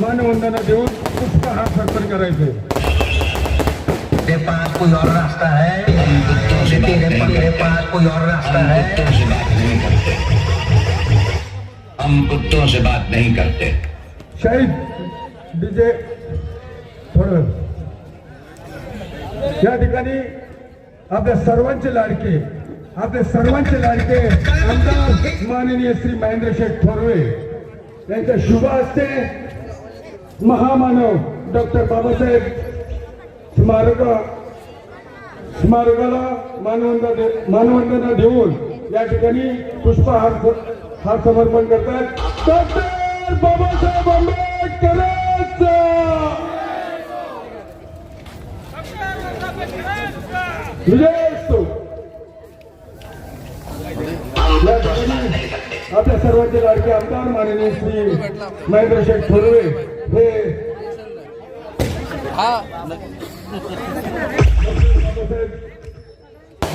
मानवंदना देऊन पुष्पहार अर्पण करायचे पास कोई और रास्ता है? तेरे मेरे पास कोई और रास्ता है? हम कुत्तों से बात नहीं करते। शाहीद डीजे थोडं. या ठिकाणी आपल्या सर्वांचे लाडके आपले सर्वांचे लाडके आमदार माननीय श्री महेंद्र शेठ थोरवे यांच्या शुभ हस्ते महामानव डॉक्टर बाबासाहेब स्मारक स्मारकाला मानवंदना दे- मानवंदना देऊन या ठिकाणी पुष्पहार हार समर्पण करतात. डॉक्टर बाबासाहेब आंबेडकर विजय असतो. या ठिकाणी आपल्या सर्वांचे लाडके आमदार माननीय श्री महेंद्र शेठ थोरवे हे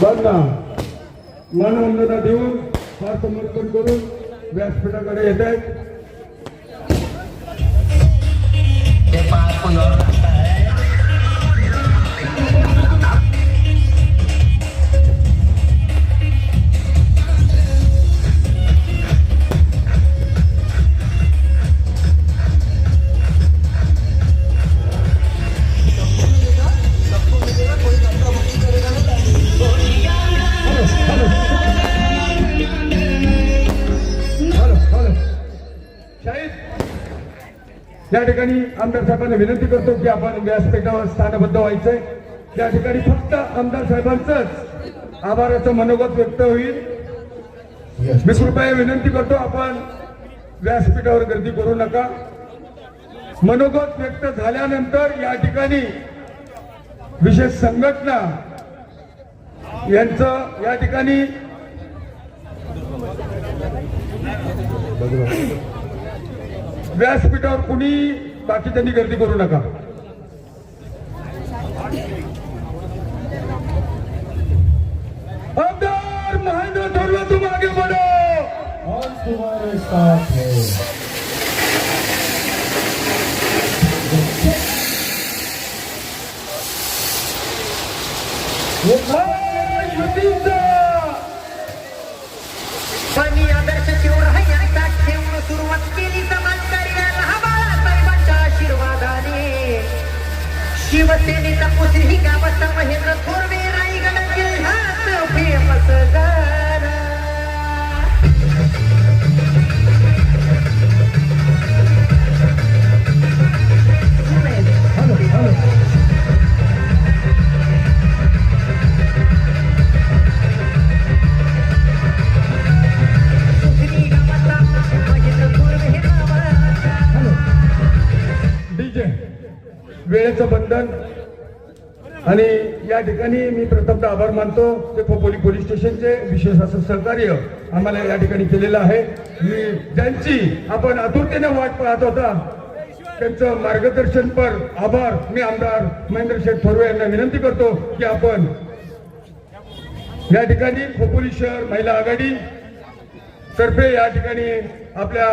बाबासाहेबांना मानवंदना देऊन फार समर्पण करून व्यासपीठाकडे येत आहेत शाहीद या ठिकाणी आमदार साहेबांना विनंती करतो की आपण व्यासपीठावर स्थानबद्ध व्हायचंय. या ठिकाणी फक्त आमदार साहेबांचंच आभाराचं मनोगत व्यक्त होईल. मी कृपया विनंती करतो आपण व्यासपीठावर गर्दी करू नका. मनोगत व्यक्त झाल्यानंतर या ठिकाणी विशेष संघटना यांचं या ठिकाणी व्यासपीठावर कुणी बाकीच्यांनी गर्दी करू नका. आमदार महेंद्र थोरवे तुम आगे बढ़ो और तुम्हारे साथ है। आदर्श तीव्र हयांचा ठेवून सुरुवात केली समाजकार्याला शिवसेनेचा पुत्री ही गावाचा महेंद्र थोरवे वेळेचं बंधन. आणि या ठिकाणी मी प्रथमतः आभार मानतो ते खोपोली पोलीस स्टेशनचे विशेष असं सहकार्य आम्हाला या ठिकाणी केलेलं आहे. मी ज्यांची आपण आतुरतेने वाट पाहत होता त्यांचं मार्गदर्शन पर आभार मी आमदार महेंद्र शेठ थोरवे यांना विनंती करतो की आपण या ठिकाणी खोपोली शहर महिला आघाडी तर्फे या ठिकाणी आपल्या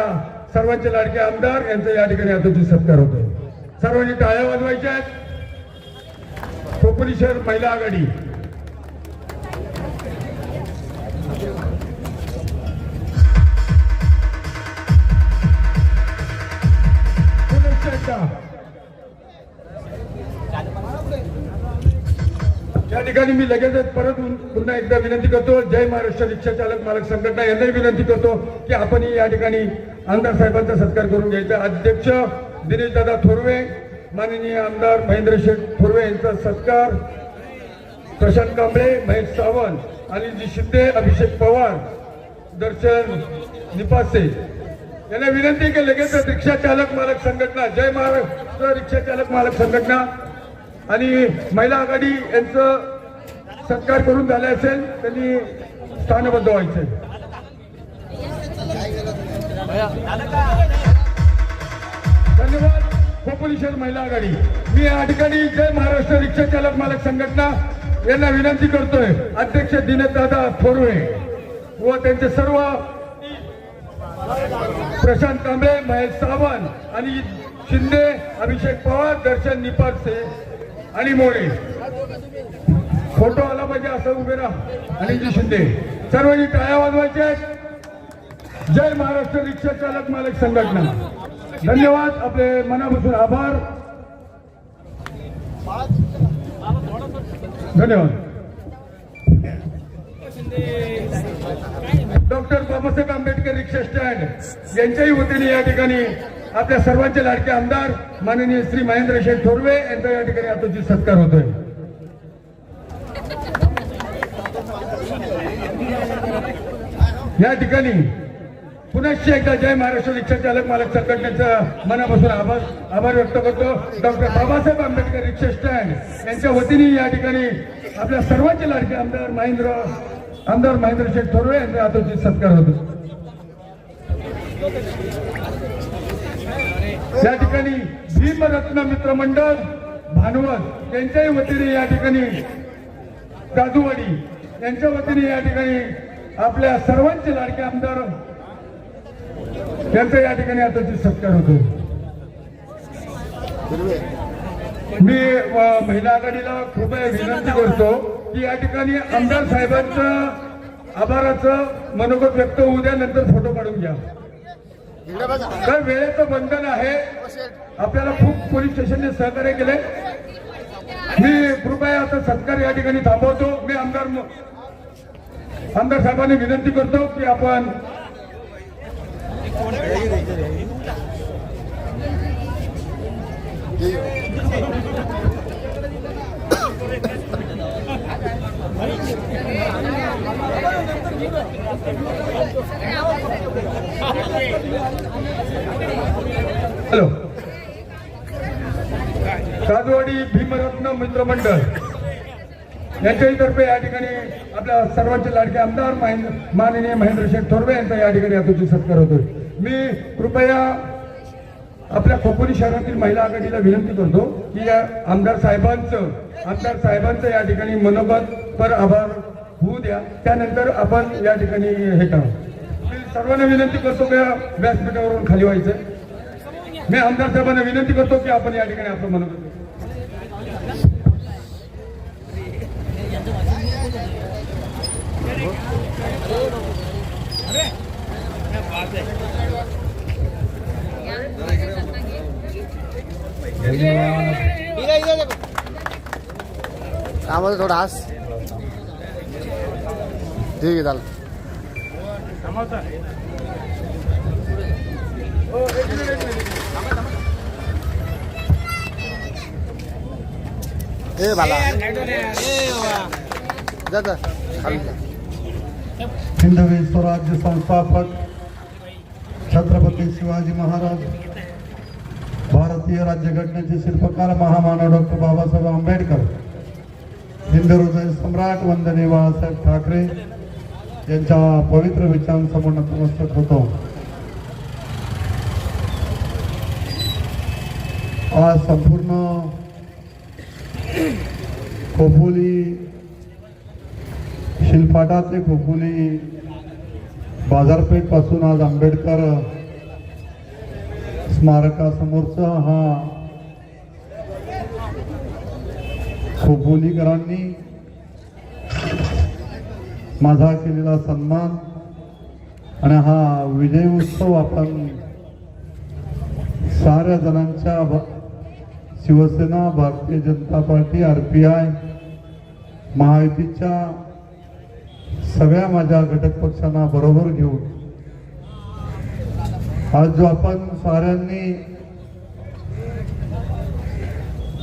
सर्वांचे लाडके आमदार यांचा या ठिकाणी आदरांजली सत्कार होतो सर्वांनी टाळ्या वाजवायच्या आहेत. खोपोली शहर महिला आघाडी. या ठिकाणी मी लगेचच परत पुन्हा एकदा विनंती करतो जय महाराष्ट्र रिक्षा चालक मालक संघटना यांनाही विनंती करतो की आपण या ठिकाणी आमदार साहेबांचा सत्कार करून घ्यायचा. अध्यक्ष दिनेश दादा थोरवे माननीय आमदार महेंद्र शेठ थोरवे यांचा सत्कार. प्रशांत कांबळे महेश सावंत अनिलजी शिंदे अभिषेक पवार दर्शन निपासे. यांना विनंती की लगेच रिक्षा चालक मालक संघटना जय महाराष्ट्र रिक्षा चालक मालक संघटना आणि महिला आघाडी यांचं सत्कार करून झाले असेल त्यांनी स्थानबद्ध व्हायचे धन्यवाद महिला आघाडी. मी या ठिकाणी जय महाराष्ट्र रिक्षा चालक मालक संघटना यांना विनंती करतोय. अध्यक्ष दिनदादा थोरवे व त्यांचे सर्व प्रशांत कांबळे महेश सावंत आणि शिंदे अभिषेक पवार दर्शन निपारसे आणि मोरे. फोटो आला पाहिजे असं उभे राहा. आणि जी शिंदे. सर्वांनी टाळ्या वाजवायच्या जय महाराष्ट्र रिक्षा चालक मालक संघटना. धन्यवाद आपले मनापासून आभार. धन्यवाद. Doctor Babasaheb Ambedkar rickshaw stand यांच्याही वतीने या ठिकाणी आपल्या सर्वांचे लाडके आमदार माननीय श्री महेंद्र शेठ थोरवे यांचा या ठिकाणी आताची सत्कार होतोय. या ठिकाणी पुनश्च एकदा जय महाराष्ट्र रिक्षा चालक मालक संघटनेचा मनापासून आभार आभार व्यक्त करतो. Doctor Babasaheb Ambedkar rickshaw stand यांच्या वतीने या ठिकाणी आपल्या सर्वांचे लाडके आमदार महेंद्र आमदार महेंद्र शेठ थोरवे यांचा आताची सत्कार होतो. या ठिकाणी भीमरत्न मित्र मंडळ भानुवत यांच्याही वतीने या ठिकाणी काजूवाडी यांच्या वतीने या ठिकाणी आपल्या सर्वांचे लाडके आमदार त्यांचा या ठिकाणी आता सत्कार होतो मी महिला आघाडीला कृपया विनंती करतो की या ठिकाणी आमदार साहेबांचं आभाराचं मनोगत व्यक्त होऊ द्या नंतर फोटो काढून घ्या. तर वेळेचं बंधन आहे. आपल्याला खूप पोलीस स्टेशनने सहकार्य केले मी कृपया आता सत्कार या ठिकाणी थांबवतो. मी आमदार आमदार साहेबांनी विनंती करतो की आपण हॅलो. काजवाडी भीमरत्न मित्रमंडळ. यांच्याही तर्फे या ठिकाणी आपल्या सर्वांचे लाडके आमदार महेंद्र माननीय महेंद्र शेठ थोरवे यांचा या ठिकाणी आताची सत्कार होतोय. मी कृपया आपल्या खोपोली शहरातील महिला आघाडीला विनंती करतो की या आमदार साहेबांचं आमदार साहेबांचं या ठिकाणी मनोगत पर आभार होऊ द्या. त्यानंतर आपण या ठिकाणी हे करू. मी सर्वांना विनंती करतो की व्यासपीठावरून खाली व्हायचं. मी आमदार साहेबांना विनंती करतो की आपण या ठिकाणी आपलं मनोगत आम्हाला थोडा हास. ठीक आहे चाल ए भाला जा खाली जा. हिंदवी स्वराज्य संस्थापक छत्रपती शिवाजी महाराज भारतीय राज्यघटनेचे शिल्पकार महामानव डॉक्टर बाबासाहेब आंबेडकर हिंदू सम्राट वंदने बाळासाहेब ठाकरे यांच्या पवित्र विचारांसमोर नतमस्तक होतो आज संपूर्ण खोपोली शिल्पाटातले खोपोली बाजारपेठपासून आज आंबेडकर स्मारकासमोरचा हा खोपोलीकरांनी माझा केलेला सन्मान आणि हा विजय उत्सव आपण साऱ्या जणांच्या भ- Shivsena Bharatiya Janata party R P I महायुतीच्या सगळ्या माझ्या घटक पक्षांना बरोबर घेऊन आज जो आपण साऱ्यांनी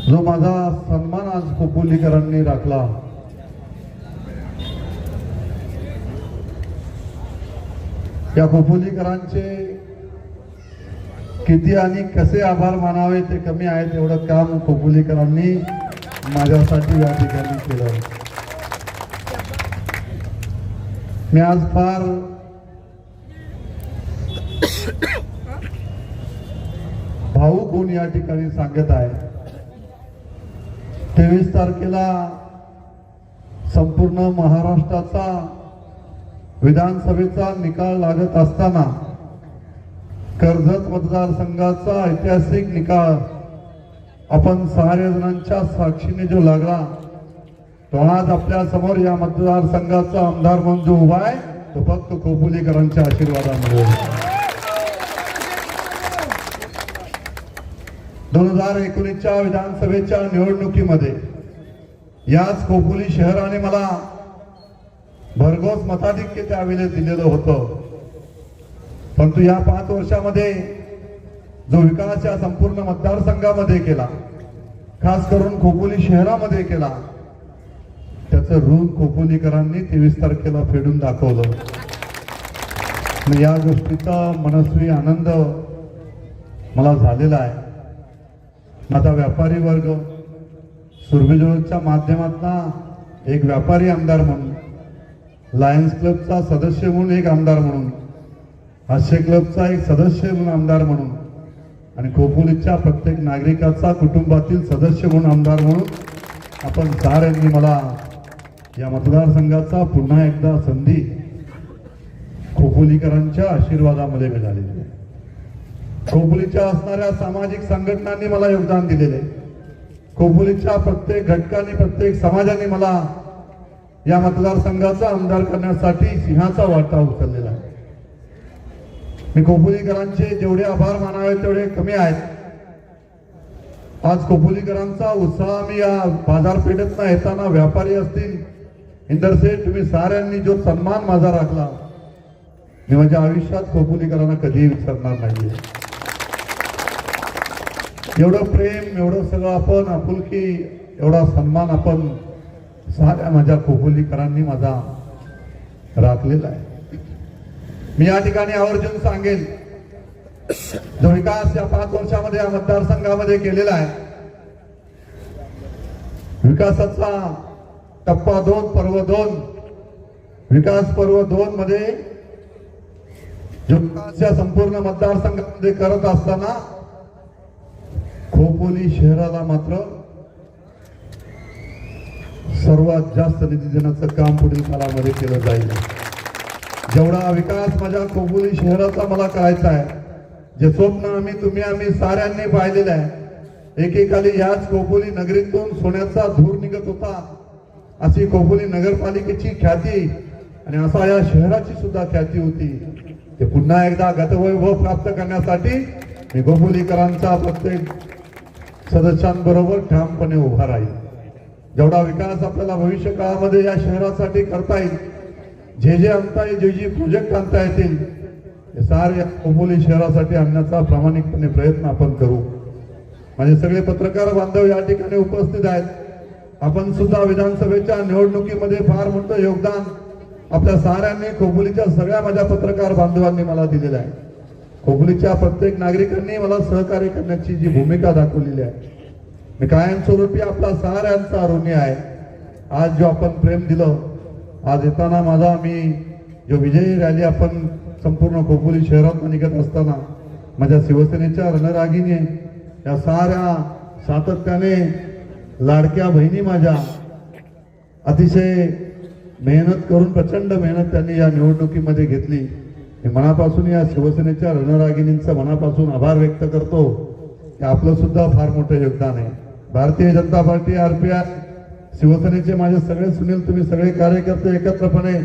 जो माझा सन्मान आज खोपोलीकरांनी राखला या खोपोलीकरांचे किती आणि कसे आभार मानावे ते कमी आहेत एवढं काम खोपोलीकरांनी माझ्यासाठी या ठिकाणी केलं. मी आज फार भाऊक होऊन या ठिकाणी सांगत आहे. तेवीस तारखेला संपूर्ण महाराष्ट्राचा विधानसभेचा निकाल लागत असताना कर्जत मतदारसंघाचा ऐतिहासिक निकाल आपण सहाऱ्या जणांच्या साक्षीने जो लागला तो आज आपल्यासमोर या मतदारसंघाचा आमदार म्हणून जो उभा आहे तो फक्त खोपोलीकरांच्या आशीर्वादामुळे दोन हजार एकोणीसच्या विधानसभेच्या निवडणुकीमध्ये याच खोपोली शहराने मला भरघोस मताधिक्य त्यावेळेस दिलेलं होतं. परंतु या पाच वर्षामध्ये जो विकास या संपूर्ण मतदारसंघामध्ये केला खास करून खोपोली शहरामध्ये केला त्याचं ऋण खोपोलीकरांनी तेवीस तारखेला फेडून दाखवलं. या गोष्टीचा मनस्वी आनंद मला झालेला आहे. माझा व्यापारी वर्ग सुरभिजोळच्या माध्यमातून एक व्यापारी आमदार म्हणून लायन्स क्लबचा सदस्य म्हणून एक आमदार म्हणून हास्य क्लबचा एक सदस्य म्हणून आमदार म्हणून आणि खोपोलीच्या प्रत्येक नागरिकाचा कुटुंबातील सदस्य म्हणून आमदार म्हणून आपण सार यांनी मला या मतदारसंघाचा पुन्हा एकदा संधी खोपोलीकरांच्या आशीर्वादामध्ये मिळालेली आहे. खोपोलीच्या असणाऱ्या सामाजिक संघटनांनी मला योगदान दिलेले खोपोलीच्या प्रत्येक घटकाने प्रत्येक समाजाने मला या मतदारसंघाचा आमदार करण्यासाठी सिंहाचा वाटा उचललेला आहे. मी खोपोलीकरांचे जेवढे आभार मानावे तेवढे कमी आहेत. आज खोपोलीकरांचा उत्साह मी या बाजारपेठेत येताना व्यापारी असतील इंदरसे तुम्ही साऱ्यांनी जो सन्मान माझा राखला मी माझ्या आयुष्यात खोपोलीकरांना कधीही विसरणार नाहीये. एवढं प्रेम एवढं सगळं आपण आपुलकी एवढा सन्मान आपण साऱ्या माझ्या खोपोलीकरांनी माझा राखलेला आहे. मी या ठिकाणी आवर्जून सांगेन जो विकास या पाच वर्षामध्ये या मतदारसंघामध्ये केलेला आहे विकासाचा टप्पा दोन पर्व दोन. विकास पर्व दोन मध्ये जो संपूर्ण मतदारसंघामध्ये करत असताना खोपोली शहराला मात्र सर्वात जास्त निधी देण्याचं काम पुढील काळामध्ये केलं जाईल. जेवढा विकास माझ्या खोपोली शहराचा मला करायचा आहे जे स्वप्न आम्ही तुम्ही आम्ही साऱ्यांनी पाहिलेलं आहे. एकेकाली याच खोपोली नगरीतून सोन्याचा धूर निघत होता. अशी खोपोली नगरपालिकेची ख्याती आणि असा या शहराची सुद्धा ख्याती होती. ते पुन्हा एकदा गतवैभव प्राप्त करण्यासाठी मी गोपोलीकरांचा प्रत्येक सदस्यांबरोबर ठामपणे उभा राहील जेवढा विकास आपल्याला भविष्य काळामध्ये या शहरासाठी करता येईल जे जे आणता येईल जे जे प्रोजेक्ट आणता येतील हे सारे खोपोली शहरासाठी आणण्याचा प्रामाणिकपणे प्रयत्न आपण करू. माझे सगळे पत्रकार बांधव या ठिकाणी उपस्थित आहेत. आपण सुद्धा विधानसभेच्या निवडणुकीमध्ये फार मोठं योगदान आपल्या साऱ्यांनी खोपोलीच्या सगळ्या माझ्या पत्रकार बांधवांनी मला दिलेलं आहे. खोपोलीच्या प्रत्येक नागरिकांनी मला सहकार्य करण्याची जी भूमिका दाखवलेली आहे मी कायमस्वरूपी आपला साऱ्यांचा ऋणी आहे. आज जो आपण प्रेम दिलं आज येताना माझा मी जो विजयी रॅली आपण संपूर्ण खोपोली शहरात निघत असताना माझ्या शिवसेनेच्या रणरागीने या साऱ्या सातत्याने लाडक्या बहिणी माझ्या अतिशय मेहनत करून प्रचंड मेहनत त्यांनी या निवडणुकीमध्ये घेतली. मी मनापासून या शिवसेनेच्या रणरागिणींचा मनापासून आभार व्यक्त करतो. की आपलं सुद्धा फार मोठं योगदान आहे. Bharatiya Janata party R P R शिवसेनेचे माझे सगळे सुनील तुम्ही सगळे कार्यकर्ते एकत्रपणे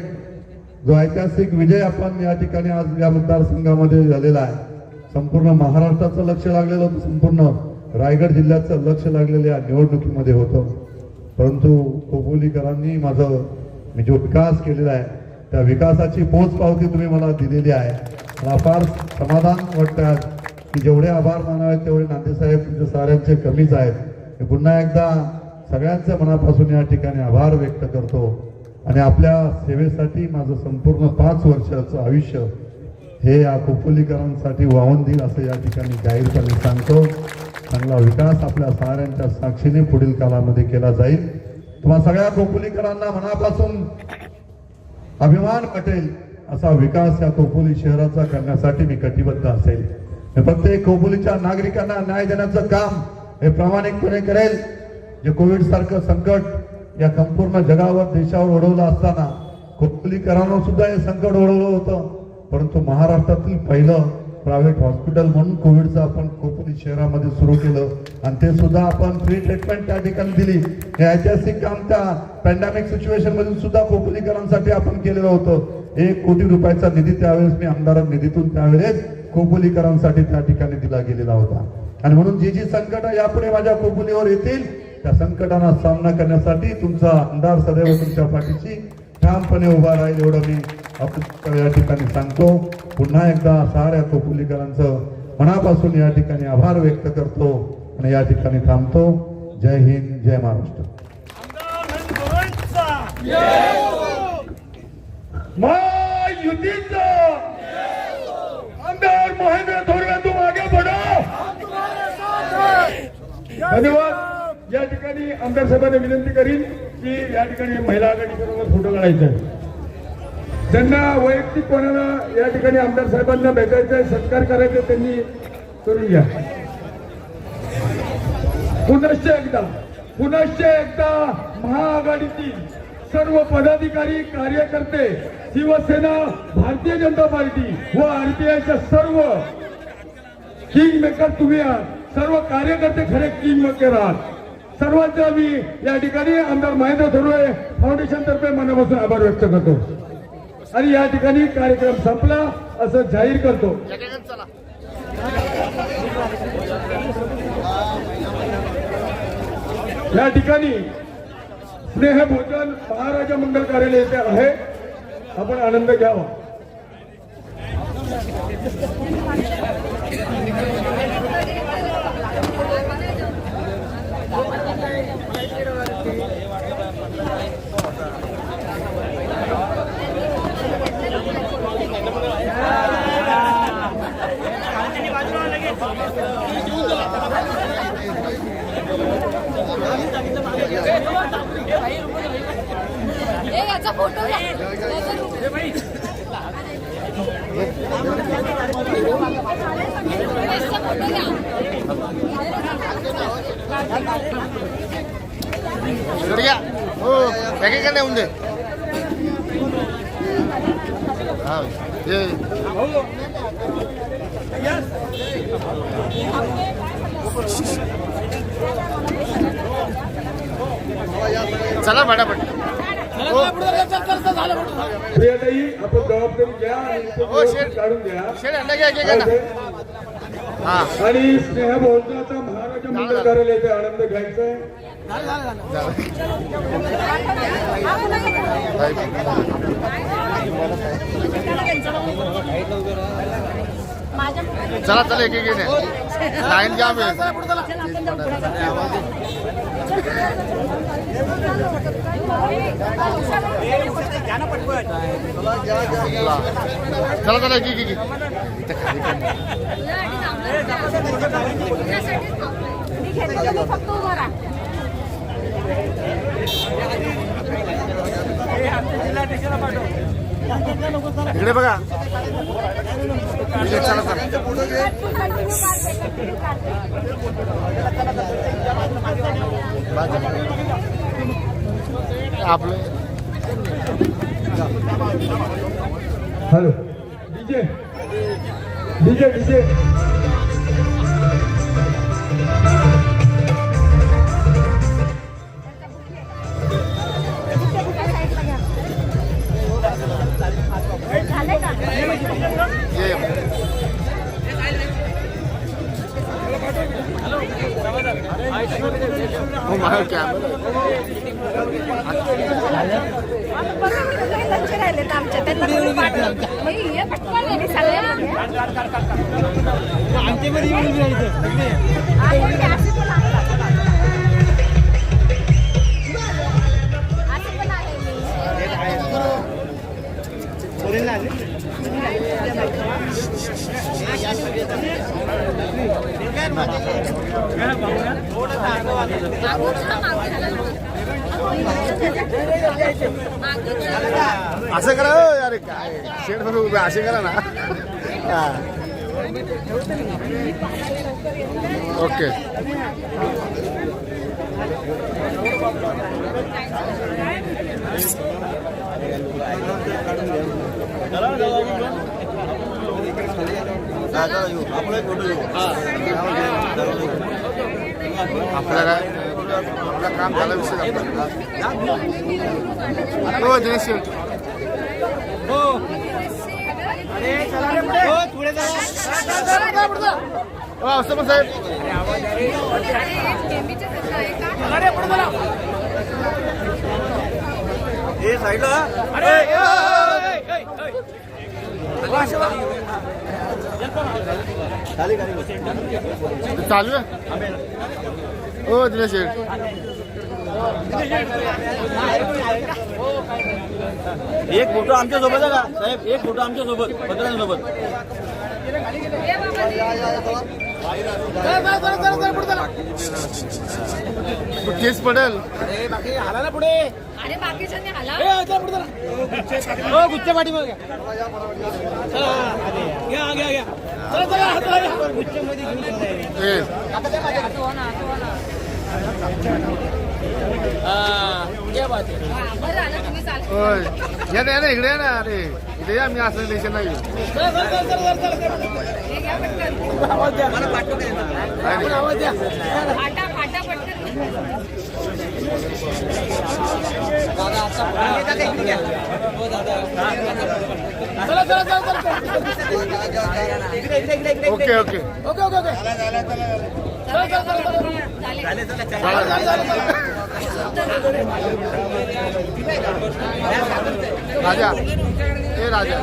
जो ऐतिहासिक विजय आपण या ठिकाणी आज या मतदारसंघामध्ये झालेला आहे. संपूर्ण महाराष्ट्राचं लक्ष लागलेलं संपूर्ण रायगड जिल्ह्याचं लक्ष लागलेलं या निवडणुकीमध्ये होतं. परंतु कोपोलीकरांनी माझं मी जो विकास केलेला आहे त्या विकासाची पोचपावती तुम्ही मला दिलेली आहे. मला फार समाधान वाटतं आज की जेवढे आभार मानावे तेवढे नांदेसाहेब तुमच्या साऱ्यांचे कमीच आहेत. मी पुन्हा एकदा सगळ्यांच्या मनापासून या ठिकाणी आभार व्यक्त करतो. आणि आपल्या सेवेसाठी माझं संपूर्ण पाच वर्षाचं आयुष्य हे या खोपोलीकरांसाठी वाहून देईल असं या ठिकाणी जाहीरपणे सांगतो. चांगला विकास आपल्या साऱ्यांच्या साक्षीने पुढील काळामध्ये केला जाईल. तुम्हा सगळ्या खोपोलीकरांना मनापासून अभिमान वाटेल असा विकास या खोपोली शहराचा करण्यासाठी मी कटिबद्ध असेल. मी प्रत्येक खोपोलीच्या नागरिकांना न्याय देण्याचं काम हे प्रामाणिकपणे करेल. जे कोविड सारखं संकट या संपूर्ण जगावर देशावर ओढवलं असताना खोपोलीकरांना सुद्धा हे संकट ओढवलं होतं. परंतु महाराष्ट्रातील पहिलं प्रायव्हेट हॉस्पिटल म्हणून कोविडचं आपण खोपोली शहरामध्ये सुरू केलं. आणि ते सुद्धा आपण फ्री ट्रीटमेंट त्या ठिकाणी दिली. हे ऐतिहासिक काम त्या पॅन्डेमिक सिच्युएशन मधून सुद्धा खोपोलीकरांसाठी आपण केलेलं होतं. एक कोटी रुपयाचा निधी त्यावेळेस मी आमदार निधीतून त्यावेळेस खोपोलीकरांसाठी त्या ठिकाणी दिला गेलेला होता. आणि म्हणून जी जी संकट यापुढे माझ्या खोपोलीवर येतील त्या संकटांना सामना करण्यासाठी तुमचा आमदार सदैव तुमच्या पाठीशी ठामपणे उभा राहील एवढं मी आपण या ठिकाणी सांगतो. पुन्हा एकदा साऱ्या कोपुलीकरांचं मनापासून या ठिकाणी आभार व्यक्त करतो आणि या ठिकाणी थांबतो. जय हिंद जय महाराष्ट्र. आमदार महेंद्र थोरवे तू मागे पडा! धन्यवाद. या ठिकाणी आमदार साहेबांना विनंती करीन. की या ठिकाणी महिला आघाडीकडून फोटो काढायचा आहे ज्यांना वैयक्तिक कोणाला या ठिकाणी आमदार साहेबांना भेटायचं सत्कार करायचा त्यांनी करून घ्या. पुनश्च एकदा पुनश्च एकदा महाआघाडीतील सर्व पदाधिकारी कार्यकर्ते शिवसेना भारतीय जनता पार्टी व आरपीआयच्या सर्व किंग मेकर तुम्ही आहात. सर्व कार्यकर्ते खरे किंग मेकर आहात. सर्वांचा मी या ठिकाणी आमदार महेंद्र थोरवे फाउंडेशन तर्फे मनापासून आभार व्यक्त करतो. आणि या ठिकाणी कार्यक्रम संपला असं जाहीर करतो. या ठिकाणी स्नेह भोजन महाराजा मंगल कार्यालय येथे आहे. आपण आनंद घ्यावा ए याचा फोटो घ्या याचा याचा फोटो घ्या इकडे या हो एकेकडे येऊन दे. हा चला फटाफट. प्रियाताई आपण जबाबदारी घ्या आणि हो, काढून घ्या. घ्या हा. आणि कार्यालय येथे आनंद घ्यायचा आहे. चला चला एक एक लाईन जाम आहे चला चला की की फक्त उभा राहा इकडे बघा चला चला. चला आपलं हॅलो डीजे डीजे डीजे झालंय का ये हो असं करा हो, अरे काय? शेडमध्ये उभे असे करा ना. ओके आपलं काय आपलं काम झालं. विषय हो दिनेश शेठ. हो. असं साहेब. चालू आहे? हो दिनेश एक फोटो आमच्यासोबत आहे का? साहेब एक फोटो आमच्यासोबत पत्रांसोबत केस पडेल. अरे बाकीच्यांनी हाला. गुच्छ पाठी मग. ए, बरं झालं तुम्ही चाल होय. या ना या ना इकडे या ना. अरे इथे या मी असं टेन्शन नाही फाटा पटकन ओके ओके. झाले चला, हे रोशन हे घे, हे पण हात. पाच. चला चला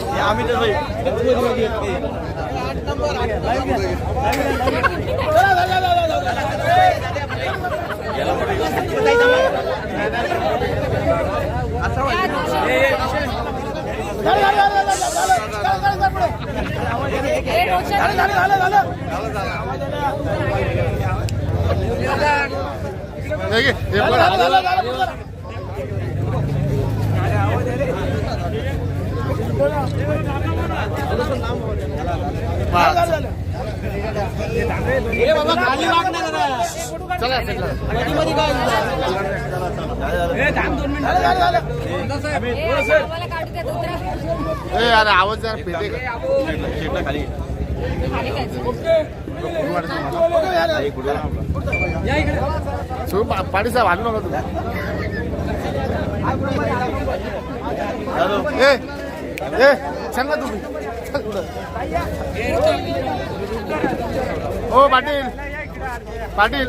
हे आम्हाला काढू द्या झालं झालं अरे आवाज जरा पेटे का खाली पाडी साहेब आणू नका तुम्ही. ए ए चल ना तुम्ही ओ पाटील. पाटील.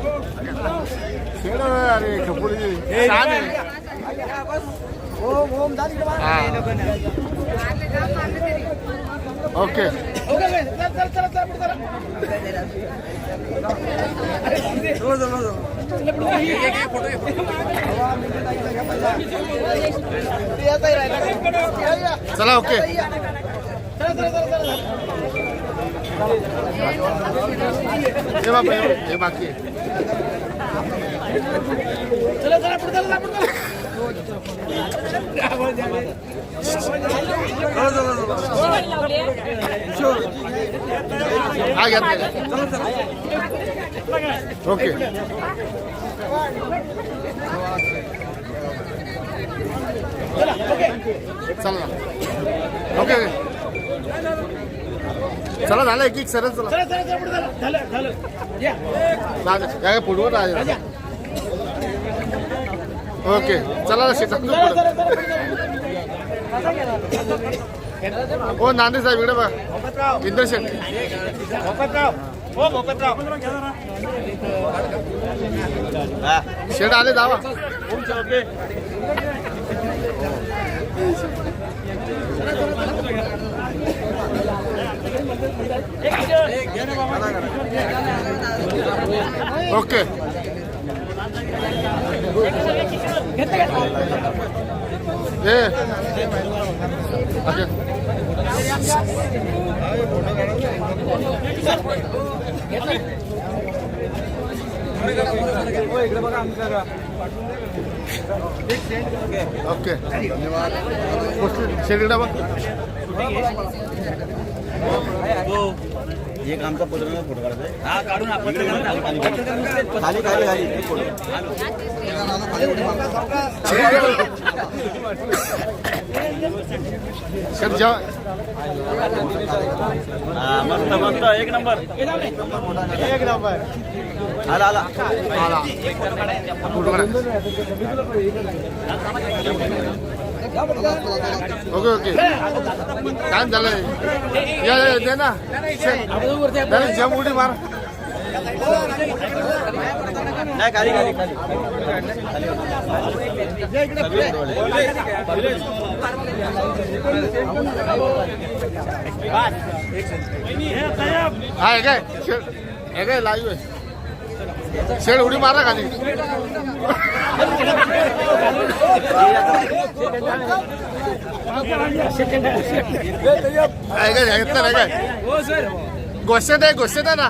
अरे कपूरजी छान आहे हा. ओके. चला ओके. ओके चला. ना ओके. चला झालं एक एक सरच चला राजा या. फुटवर राजा ओके चला शेतात हो नांदे साहेब इकडे बघा. इंद्र शेट शेट आले जावा. ओके. ए. ओके. धन्यवाद. शेट बघ एक आमचा पत्रकार फ़ोटो काढायचा. हा खाली खाली. खाली फ़ोटो हा, मस्त मस्त. एक नंबर. एक नंबर. आला आला. आला. फ़ोटो काढा. Okay okay. काय झालंय? या दे ना. जम उडी मार. नाही खाली खाली खाली. काय? काय लाईव्ह आहे? शेड उडी मारा खाली. आहे काय घेतलं नाही काय गोष्ट आहे गोष्ट आहे ना.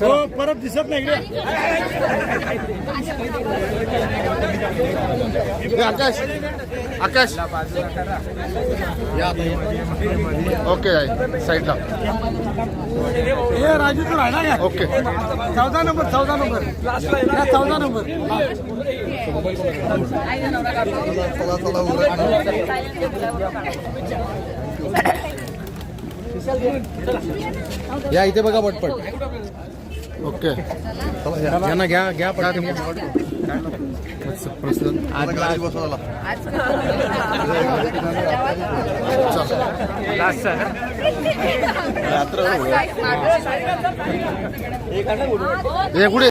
पकड परत दिसत नाही हे आकाश आकाश. ओके साईडला. हे राजू तू राहिला का ओके. चौदा नंबर चौदा नंबर. चौदा नंबर. या इथे बघा पटपट. ओके. यांना घ्या घ्या पडा तुम्ही हे कुठे?